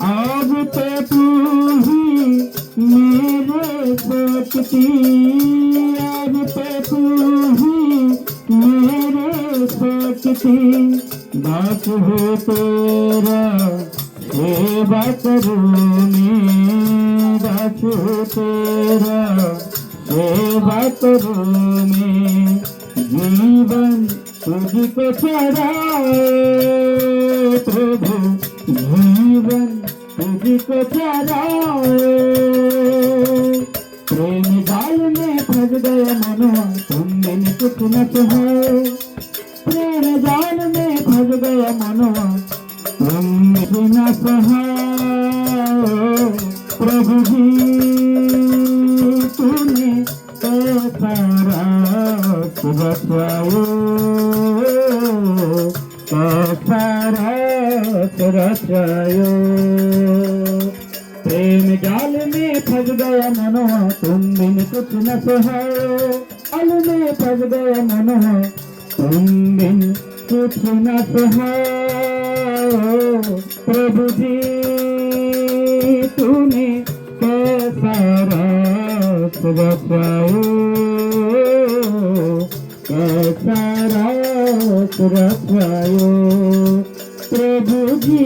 आज तो तू ही मेरे सकती आज तो तू ही मेरे सकती बात हो तेरा सेवा करूँ बात हो तेरा सेवा करूँ मैं जीवन तुझको चढ़ाए प्रभु जीवन तुझको चढ़ाए प्रेम जाल में फंस गया मनवा तुम बिन कुछ न है प्रेम जाल में फंस गया मनवा तुम बिन न सहाय प्रभु जी, तूने कैसा रात बचाओ সোহায় আলমে থাকবে মন হয় তুমিন কিছু না সোহায় প্রভুজি তুমি কেসারা কেসারা প্রভুজি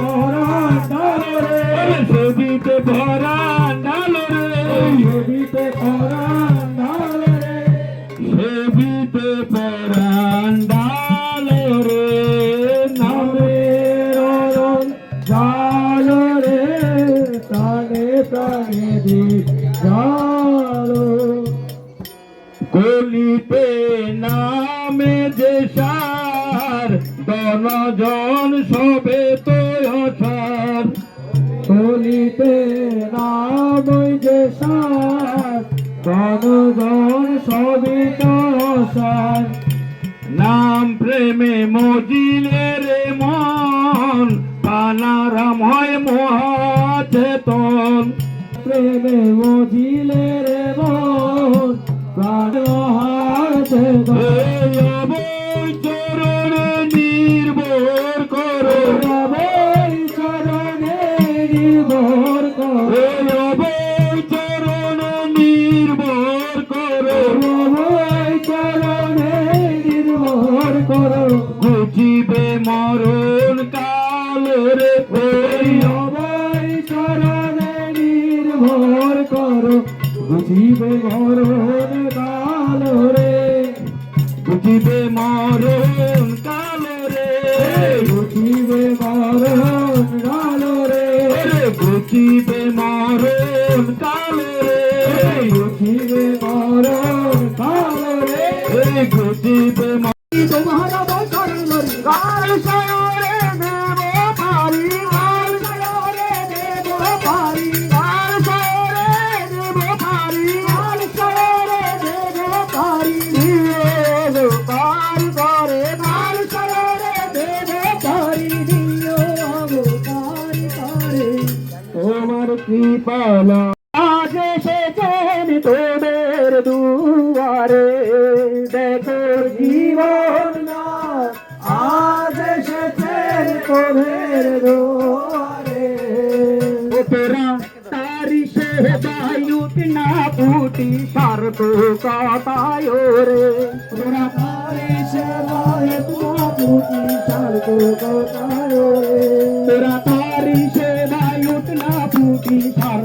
পরাণ ডালরে সবিতে পরাণ ডালরে সবিতে পরাণ ডালরে সেবিতে পরান্ডালো রে নামে ররণ জালো রে প্রাণে দি জালো কলিতে নামে যে সার, দনজন সবে তো অসার কলিতে নাম যে সার নাম প্রেমে মজিলে রে মন পানারাম হয় মহাচেতন। প্রেমে মজিলে রে মন প্রাণ মহাচেতন করো বুঝিবে মরণ কাল রে ওই অবাই চরণে নির্ভর করো। বুঝিবে মরণ কাল রে। বুঝিবে মরণ কৃপালা আজ এসেছেন তোদের দুয়ারে, দেখো জীবন আজ এসেছেন তোদের দুয়ারে। তোরা তারি সে বায়ুত না ফুটি সার্থ কাতায় রে তোরা তারি সে বায়ুত না সার্থকতায় রে তোরা তারি সেবায়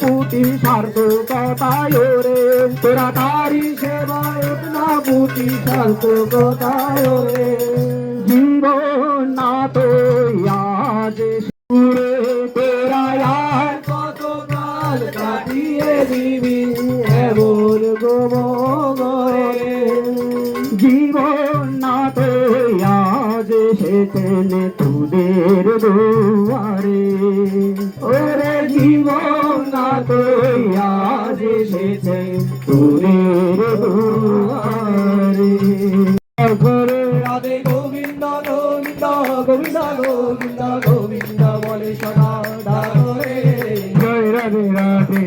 ফুটি সার্থকতায় রে। তোরা তারি সেবায় পুটি সার্থকতায় রে। জীবন না তো সুরে তোরা কতকাল কাটিয়ে দিবি এমন গোবরে জীবন না তো এসেছেন তোদের দুয়ারে। জীবন না তো আজ এসেছেন তোদের দুয়ারে। করে রাধে গোবিন্দ গোবিন্দ গোবিন্দ গোবিন্দ গোবিন্দ বলে সদা জয় রাধে রাধে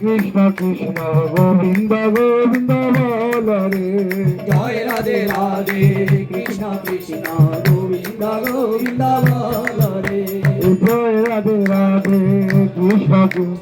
কৃষ্ণ কৃষ্ণ গোবিন্দ গোবিন্দ বলরে জয় রাধে রাধে কৃষ্ণ কৃষ্ণ গোবিন্দ গোবিন্দ বলরে জয় রাধে রাধে কৃষ্ণ গোবিন্দ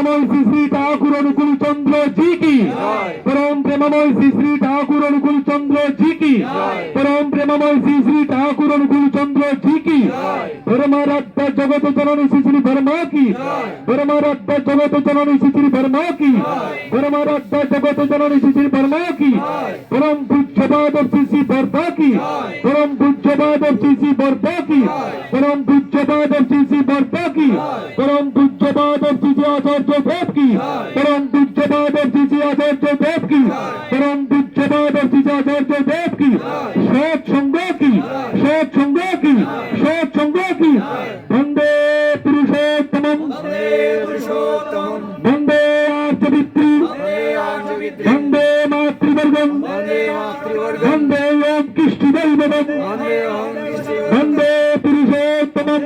প্রেমময় শ্রী শ্রী ঠাকুর অনুকূল চন্দ্র জি কি? পরম প্রেমময় শ্রী শ্রী ঠাকুর অনুকূল চন্দ্র জি কি? পরম প্রেমময় শ্রী শ্রী ঠাকুর অনুকূল চন্দ্র জি কি? পরমারাধ্য জগত জননী শ্রী শ্রী বর্মা কি? পরমারাধ্য জগত জননী শ্রী শ্রী বর্মা কি? পরমারাধ্য জগত জননী শ্রী শ্রী বর্মা কি? পরম পূজ্যবাদ শ্রী শ্রী বর্মা কি? পরম পূজ্যবাদ শ্রী শ্রী বর্মা কি? পরম পূজ্যবাদ শ্রী শ্রী বর্মা কি? পরম শ্রী আচার্য দেব কি পরম শ্রী আচার্য দেব কি পরম শ্রী আচার্য দেব কি সৎ সঙ্গ কি সৎ সঙ্গ কি সৎ সঙ্গ কি বন্দে পুরুষোত্তমম। বন্দে আর্যবিত্রী। বন্দে মাতৃবর্গম। বন্দে ওম কৃষ্ণ বন্দে পুরুষোত্তমম।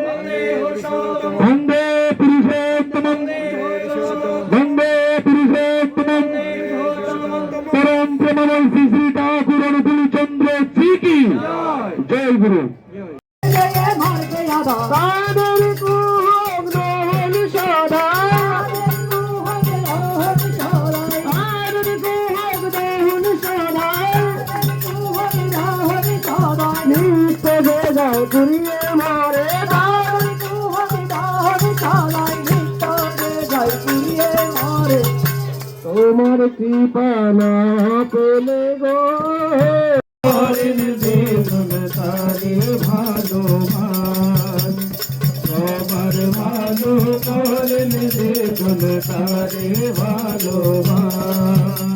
ঘুরিয়ে মারে তোমার কৃপা না পেলে গো। তারে મારો તોરને દે ગુણ તારે વાલો માં